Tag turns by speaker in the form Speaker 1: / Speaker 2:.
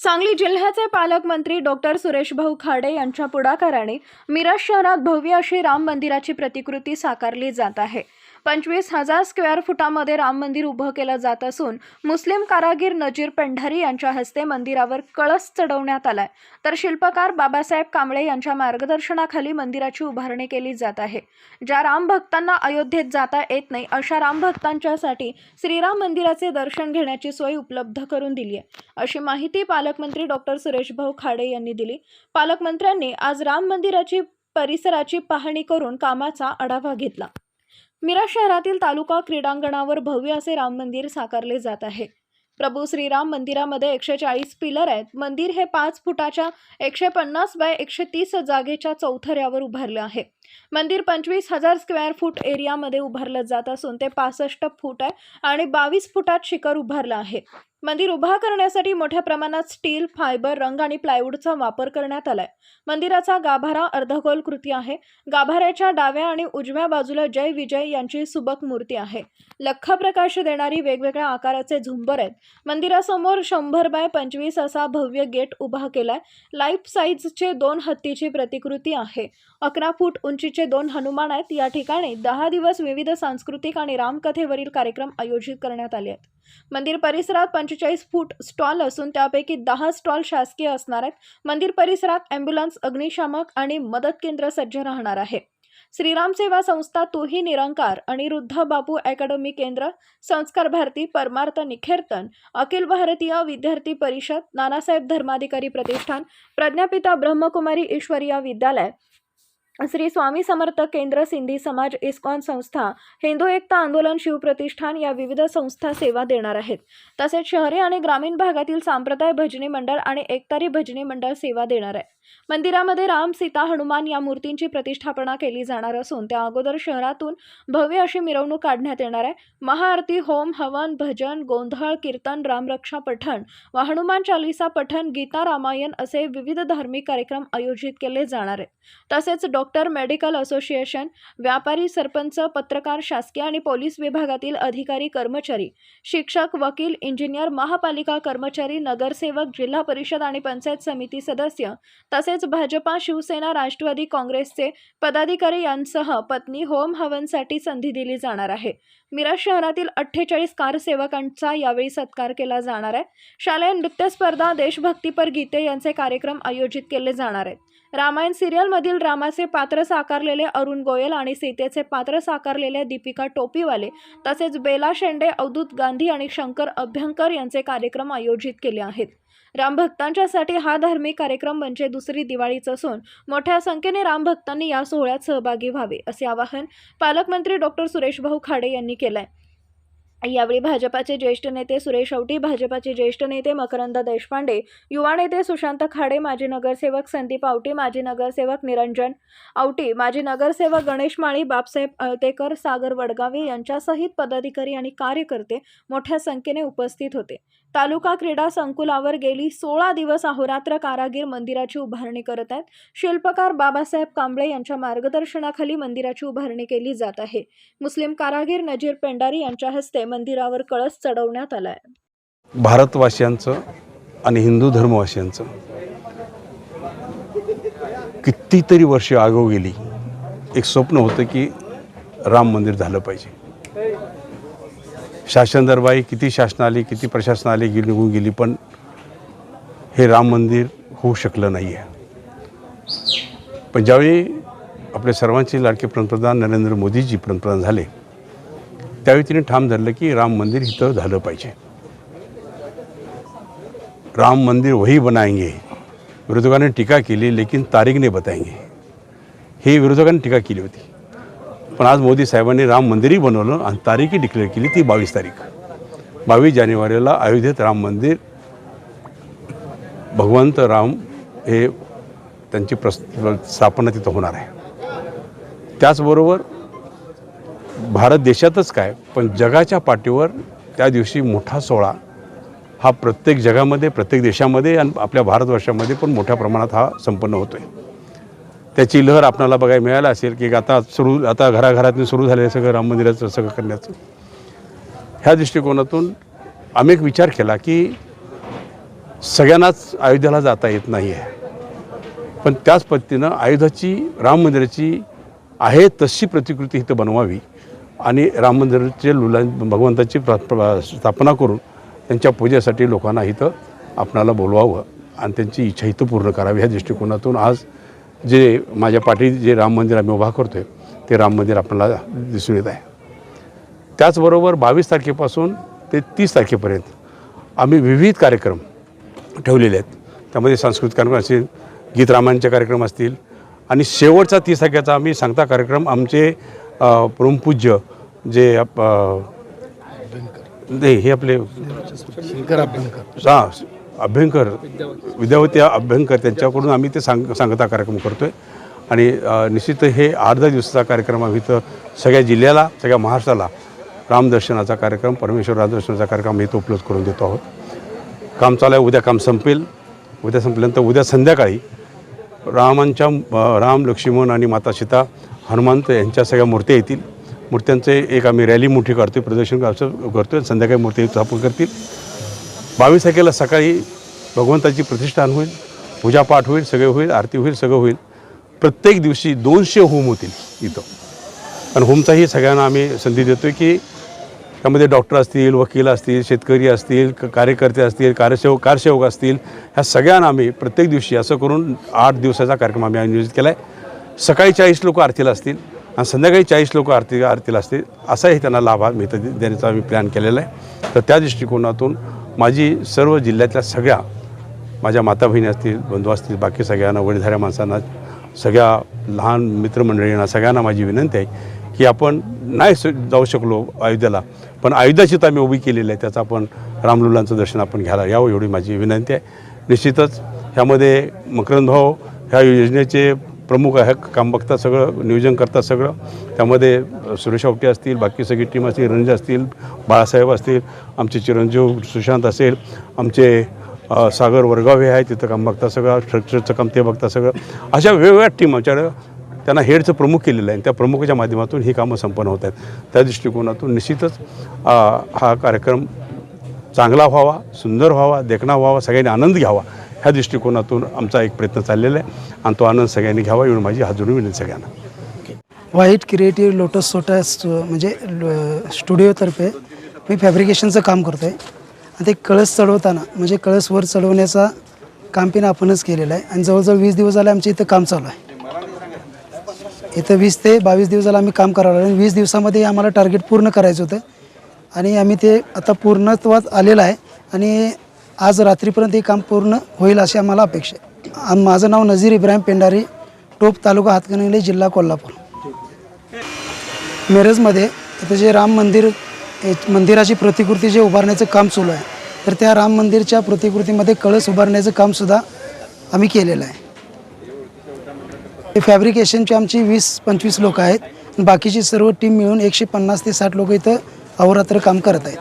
Speaker 1: सांगली जिल्ह्याचे पालकमंत्री डॉक्टर सुरेशभाऊ खाडे यांच्या पुढाकाराने मिरज शहरात भव्य अशी राम मंदिराची प्रतिकृती साकारली जात आहे. पंचवीस हजार स्क्वेअर फुटामध्ये राम मंदिर उभं केलं जात असून मुस्लिम कारागीर नजीर पेंढारी यांच्या हस्ते मंदिरावर कळस चढवण्यात आलाय. तर शिल्पकार बाबासाहेब कांबळे यांच्या मार्गदर्शनाखाली मंदिराची उभारणी केली जात आहे. ज्या राम भक्तांना अयोध्येत जाता येत नाही अशा राम भक्तांच्यासाठी श्रीराम मंदिराचे दर्शन घेण्याची सोय उपलब्ध करून दिली आहे. अशी माहिती पालकमंत्री डॉक्टर सुरेशभाऊ खाडे यांनी दिली. पालकमंत्र्यांनी आज राम मंदिराची परिसराची पाहणी करून कामाचा आढावा घेतला. मिरा शहरातील तालुका क्रीडांगणावर भव्य असे राम मंदिर साकारले जात आहे. प्रभू श्रीराम मंदिरामध्ये एकशे चाळीस पिलर आहेत. मंदिर हे पाच फुटाच्या एकशे पन्नास बाय एकशे तीस जागेच्या चौथऱ्यावर उभारलं आहे. मंदिर पंचवीस हजार स्क्वेअर फूट एरियामध्ये उभारलं जात असून ते पासष्ट फूट आहे आणि बावीस फुटात शिखर उभारलं आहे. मंदिर उभा करण्यासाठी मोठ्या प्रमाणात स्टील फायबर रंग आणि प्लायवूडचा वापर करण्यात आलाय. मंदिराचा गाभारा अर्धगोल कृती आहे. गाभाऱ्याच्या डाव्या आणि उजव्या बाजूला जय विजय यांची सुबक मूर्ती आहे. लख्ख प्रकाश देणारी वेगवेगळ्या आकाराचे झुंबर आहेत. मंदिरासमोर शंभर बाय पंचवीस असा भव्य गेट उभा केलाय. लाईफ साईजचे दोन हत्तीची प्रतिकृती आहे. अकरा फूट उंचीचे दोन हनुमान आहेत. या ठिकाणी दहा दिवस विविध सांस्कृतिक आणि रामकथेवरील कार्यक्रम आयोजित करण्यात आले आहेत. मंदिर परिसरात पंचेचाळीस फूट स्टॉल असून त्यापैकी दहा स्टॉल शासकीय असणार आहेत. मंदिर परिसरात ॲम्ब्युलन्स अग्निशामक आणि मदत केंद्र सज्ज राहणार आहे. श्रीराम सेवा संस्था तोही निरंकार अनिरुद्ध बापू अकॅडमी केंद्र संस्कार भारती परमार्थ निखेर्तन अखिल भारतीय विद्यार्थी परिषद नानासाहेब धर्माधिकारी प्रतिष्ठान प्रज्ञापिता ब्रह्मकुमारी ईश्वरीय विद्यालय श्री स्वामी समर्थ केंद्र सिंधी समाज इस्कॉन संस्था हिंदू एकता आंदोलन शिवप्रतिष्ठान या विविध संस्था सेवा देणार आहेत. तसेच शहरी आणि ग्रामीण भागातील सांप्रदाय भजनी मंडळ आणि एकतारी भजनी मंडळ सेवा देणार आहे. मंदिरामध्ये राम सीता हनुमान या मूर्तींची प्रतिष्ठापना केली जाणार असून त्या अगोदर शहरातून भव्य अशी मिरवणूक काढण्यात येणार आहे. महाआरती होम हवन भजन गोंधळ कीर्तन रामरक्षा पठण व हनुमान चालिसा पठण गीता रामायण असे विविध धार्मिक कार्यक्रम आयोजित केले जाणार आहेत. तसेच डॉक्टर मेडिकल असोसिएशन व्यापारी सरपंच पत्रकार शासकीय आणि पोलीस विभागातील अधिकारी कर्मचारी शिक्षक वकील इंजिनियर महापालिका कर्मचारी नगरसेवक जिल्हा परिषद आणि पंचायत समिती सदस्य तसेच भाजपा शिवसेना राष्ट्रवादी काँग्रेसचे पदाधिकारी यांसह पत्नी होम हवनसाठी संधी दिली जाणार आहे. मिरज शहरातील अठ्ठेचाळीस कारसेवकांचा यावेळी सत्कार केला जाणार आहे. शालेय नृत्य स्पर्धा देशभक्तीपर गीते यांचे कार्यक्रम आयोजित केले जाणार आहेत. रामायण सिरियलमधील रामाचे पात्र साकारलेले अरुण गोयल आणि सीतेचे पात्र साकारलेले दीपिका टोपीवाले तसेच बेला शेंडे अवधूत गांधी आणि शंकर अभ्यंकर यांचे कार्यक्रम आयोजित केले आहेत. रामभक्तांच्यासाठी हा धार्मिक कार्यक्रम म्हणजे दुसरी दिवाळीच असून मोठ्या संख्येने रामभक्तांनी या सोहळ्यात सहभागी व्हावे असे आवाहन पालकमंत्री डॉक्टर सुरेशभाऊ खाडे यांनी केलं आहे यावेळी भाजपाचे ज्येष्ठ नेते सुरेश औटी भाजपाचे ज्येष्ठ नेते मकरंद देशपांडे युवा नेते सुशांत खाडे माजी नगरसेवक संदीप आवटी माजी नगरसेवक निरंजन आवटी माजी नगरसेवक गणेश माळी बापसाहेब अळतेकर सागर वडगावे यांच्यासहित पदाधिकारी आणि कार्यकर्ते मोठ्या संख्येने उपस्थित होते. तालुका क्रीडा संकुलावर गेली सोळा दिवस अहोरात्र कारागीर मंदिराची उभारणी करत आहेत. शिल्पकार बाबासाहेब कांबळे यांच्या मार्गदर्शनाखाली मंदिराची उभारणी केली जात आहे. मुस्लिम कारागीर नजीर पेंडारी यांच्या हस्ते मंदिरावर कळस चढवण्यात आलाय.
Speaker 2: भारतवासियांचं आणि हिंदू धर्मवासियांचं कितीतरी वर्ष आगो गेली. एक स्वप्न होतं की राम मंदिर झालं पाहिजे. शासन दरबारी किती शासन आली किती प्रशासन आली गेली निघून गेली पण हे राम मंदिर होऊ शकलं नाही आहे पण ज्यावेळी आपले सर्वांचे लाडके पंतप्रधान नरेंद्र मोदीजी पंतप्रधान झाले त्यावेळी तिने ठाम धरलं की राम मंदिर इथं झालं पाहिजे. राम मंदिर वही बनाएंगे. विरोधकांनी टीका केली लेकिन तारीख नाही बताएंगे. हे विरोधकांनी टीका केली होती. पण आज मोदी साहेबांनी राम मंदिरही बनवलं आणि तारीखही डिक्लेअर केली ती बावीस तारीख. बावीस जानेवारीला अयोध्येत राम मंदिर भगवंत राम हे त्यांची प्र स्थापना तिथं होणार आहे. त्याचबरोबर भारत देशातच काय पण जगाच्या पाठीवर त्या दिवशी मोठा सोहळा हा प्रत्येक जगामध्ये प्रत्येक देशामध्ये आणि आपल्या भारतवर्षामध्ये पण मोठ्या प्रमाणात हा संपन्न होतो आहे त्याची लहर आपल्याला बघायला मिळायला असेल की आता सुरू आता घराघरातून सुरू झालेलं सगळं राम मंदिराचं सगळं करण्याचं. ह्या दृष्टिकोनातून आम्ही एक विचार केला की सगळ्यांनाच अयोध्येला जाता येत नाही आहे पण त्याच पद्धतीनं अयोध्याची राम मंदिराची आहे तशी प्रतिकृती इथं बनवावी. आणि राम मंदिराचे लुला भगवंताची स्थापना करून त्यांच्या पूजेसाठी लोकांना इथं आपणाला बोलवावं आणि त्यांची इच्छा इथं पूर्ण करावी ह्या दृष्टिकोनातून आज जे माझ्या पाठी जे राम मंदिर आम्ही उभा करतो आहे ते राम मंदिर आपल्याला दिसून येत आहे. त्याचबरोबर बावीस तारखेपासून ते तीस तारखेपर्यंत आम्ही विविध कार्यक्रम ठेवलेले आहेत. त्यामध्ये सांस्कृतिक कार्यक्रम असतील गीत रामायणचे कार्यक्रम असतील आणि शेवटचा तीस तारखेचा आम्ही सांगता कार्यक्रम आमचे परमपूज्य जे अ, नाही हे आपले हा अभ्यंकर विद्यावती अभ्यंकर त्यांच्याकडून आम्ही ते सांग सांगता कार्यक्रम करतो आहे आणि निश्चित हे दहा दिवसाचा कार्यक्रम आम्ही इथं सगळ्या जिल्ह्याला सगळ्या महाराष्ट्राला रामदर्शनाचा कार्यक्रम परमेश्वर रामदर्शनाचा कार्यक्रम आम्ही इथं उपलब्ध करून देतो आहोत. काम चालू आहे उद्या काम संपेल. उद्या संपल्यानंतर उद्या संध्याकाळी रामांच्या राम लक्ष्मण आणि माता सीता हनुमंत यांच्या सगळ्या मूर्त्या येतील. मूर्त्यांचे एक आम्ही रॅली मोठी काढतो प्रदर्शन असं करतो आहे संध्याकाळी मूर्ती स्थापन करतील. बावीस तारखेला सकाळी भगवंताची प्रतिष्ठान होईल पूजापाठ होईल सगळे होईल आरती होईल सगळं होईल. प्रत्येक दिवशी दोनशे होम होतील इथं. आणि होमचाही सगळ्यांना आम्ही संधी देतो आहे की त्यामध्ये डॉक्टर असतील वकील असतील शेतकरी असतील कार्यकर्ते असतील कार्यसेवक कारसेवक असतील ह्या सगळ्यांना आम्ही प्रत्येक दिवशी असं करून आठ दिवसाचा कार्यक्रम आम्ही आयोजित केला आहे सकाळी चाळीस लोक आरतीला असतील आणि संध्याकाळी चाळीस लोक आरती आरतीला असतील असाही त्यांना लाभ आम्ही देण्याचा आम्ही प्लॅन केलेला आहे. तर त्या दृष्टिकोनातून माझी सर्व जिल्ह्यातल्या सगळ्या माझ्या माता बहिणी असतील बंधू असतील बाकी सगळ्यांना वडीलधाऱ्या माणसांना सगळ्या लहान मित्रमंडळींना सगळ्यांना माझी विनंती आहे की आपण नाही जाऊ शकलो अयोध्येला पण अयोध्याची तर आम्ही उभी केलेली आहे त्याचं आपण रामलुलांचं दर्शन आपण घ्यायला यावं एवढी माझी विनंती आहे. निश्चितच ह्यामध्ये मकरंद भाऊ ह्या योजनेचे प्रमुख आहे काम बघतात सगळं नियोजन करतात सगळं. त्यामध्ये सुरेश आवटे असतील बाकी सगळी टीम असतील रणज असतील बाळासाहेब असतील आमचे चिरंजीव सुशांत असेल आमचे सागर वर्गावे आहे तिथं काम बघता सगळं स्ट्रक्चरचं काम ते बघता सगळं. अशा वेगवेगळ्या टीम आमच्याकडं त्यांना हेडचं प्रमुख केलेलं आहे. आणि त्या प्रमुखाच्या माध्यमातून ही कामं संपन्न होत आहेत. त्या दृष्टिकोनातून निश्चितच हा कार्यक्रम चांगला व्हावा सुंदर व्हावा देखणा व्हावा सगळ्यांनी आनंद घ्यावा. ह्या दृष्टिकोनातून आमचा एक प्रयत्न चाललेला आहे आणि तो आनंद सगळ्यांनी घ्यावा येऊन माझी हजून विनंती सगळ्यांना.
Speaker 3: व्हाईट क्रिएटिव्ह लोटस सोटा म्हणजे ल- स्टुडिओतर्फे मी फॅब्रिकेशनचं काम करतो आहे आणि ते कळस चढवताना म्हणजे कळस वर चढवण्याचा काम पिन आपणच केलेलं आहे. आणि जवळजवळ वीस दिवस झाले आमच्या इथं काम चालू आहे. इथं वीस ते बावीस दिवस झालं आम्ही काम करावं लागलं. आणि वीस दिवसामध्ये आम्हाला टार्गेट पूर्ण करायचं होतं. आणि आम्ही ते आता पूर्णत्वात आलेलं आहे. आणि आज रात्रीपर्यंत हे काम पूर्ण होईल अशी आम्हाला अपेक्षा आहे. माझं नाव नझीर इब्राहिम पेंडारी टोप तालुका हातकणंगले जिल्हा कोल्हापूर. मिरजमध्ये इथं जे राम मंदिर मंदिराची प्रतिकृती जे उभारण्याचं काम सुरू आहे तर त्या राम मंदिरच्या प्रतिकृतीमध्ये कळस उभारण्याचं कामसुद्धा आम्ही केलेलं आहे. हे फॅब्रिकेशनची आमची वीस पंचवीस लोक आहेत बाकीची सर्व टीम मिळून एकशे पन्नास ते साठ लोक इथं अहोरात्र काम करत आहेत.